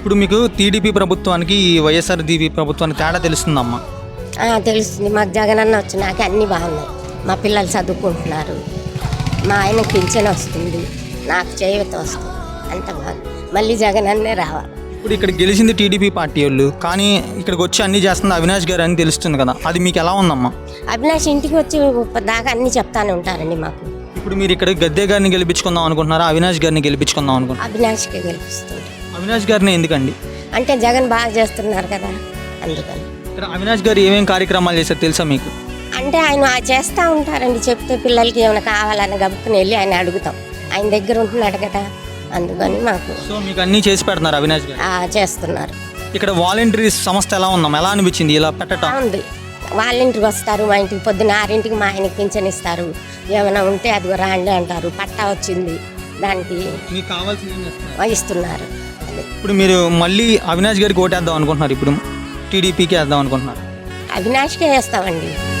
ఇప్పుడు మీకు టీడీపీ ప్రభుత్వానికి ఈ వైఎస్ఆర్ దీపీ ప్రభుత్వానికి తేడా తెలుస్తుందమ్మా? ఆ, తెలుస్తుంది. మాకు జగనన్న వచ్చినాక అన్నీ బాగున్నాయి. మా పిల్లలు చదువుకుంటున్నారు. మా ఆయన పింఛన్ వస్తుంది. నాకు చేయూత వస్తుంది. అంత బాగుంది. మళ్ళీ జగనన్నే రావాలి. ఇప్పుడు ఇక్కడ గెలిచింది టీడీపీ పార్టీ వాళ్ళు. కానీ ఇక్కడికి వచ్చి అన్ని చేస్తుంది అవినాష్ గారు అని తెలుస్తుంది కదా. అది మీకు ఎలా ఉందమ్మా? అవినాష్ ఇంటికి వచ్చి దాకా అన్నీ చెప్తానే ఉంటారండి మాకు. ఇప్పుడు మీరు ఇక్కడ గద్దె గారిని గెలిపించుకుందాం అనుకుంటున్నారా? అవినాష్ గారిని గెలిపించుకుందాం అనుకుంటున్నారు? అవినాష్కి గెలిపిస్తుంది అవినాష్ గారిని ఎందుకండి? అంటే జగన్ బాగా చేస్తున్నారు కదా అందుకని. ఇక్కడ అవినాష్ గారు ఏమేం కార్యక్రమాలు చేశారు తెలుసా మీకు? అంటే ఆయన ఆ చేస్తూ ఉంటారండి చెప్తే పిల్లలకి ఏమైనా కావాలని గబుక్కుని వెళ్ళి ఆయన అడుగుతాం. ఆయన దగ్గర ఉంటున్నాడు కదా అందుకని మాకు సో మీకు అన్నీ చేసి పెడుతున్నారు అవినాష్ గారు? ఆ, చేస్తున్నారు. ఇక్కడ వాలంటరీ సంస్థ ఎలా ఉందమ్మా? ఎలా అనిపించింది? ఇలా పెట్టడం బాగుంది. వాళ్ళ ఇంటికి వస్తారు మా ఇంటికి పొద్దున్న ఆరింటికి మా ఆయనకి పింఛన్ ఇస్తారు. ఏమైనా ఉంటే అదిగో రాండి అంటారు. పట్టా వచ్చింది. దానికి ఇస్తున్నారు. అది. ఇప్పుడు మీరు మళ్ళీ అవినాష్ గారికి ఓటేద్దాం అనుకుంటున్నారు. ఇప్పుడు టీడీపీకి వేద్దాం అనుకుంటున్నారు. అవినాష్కే వేస్తామండి.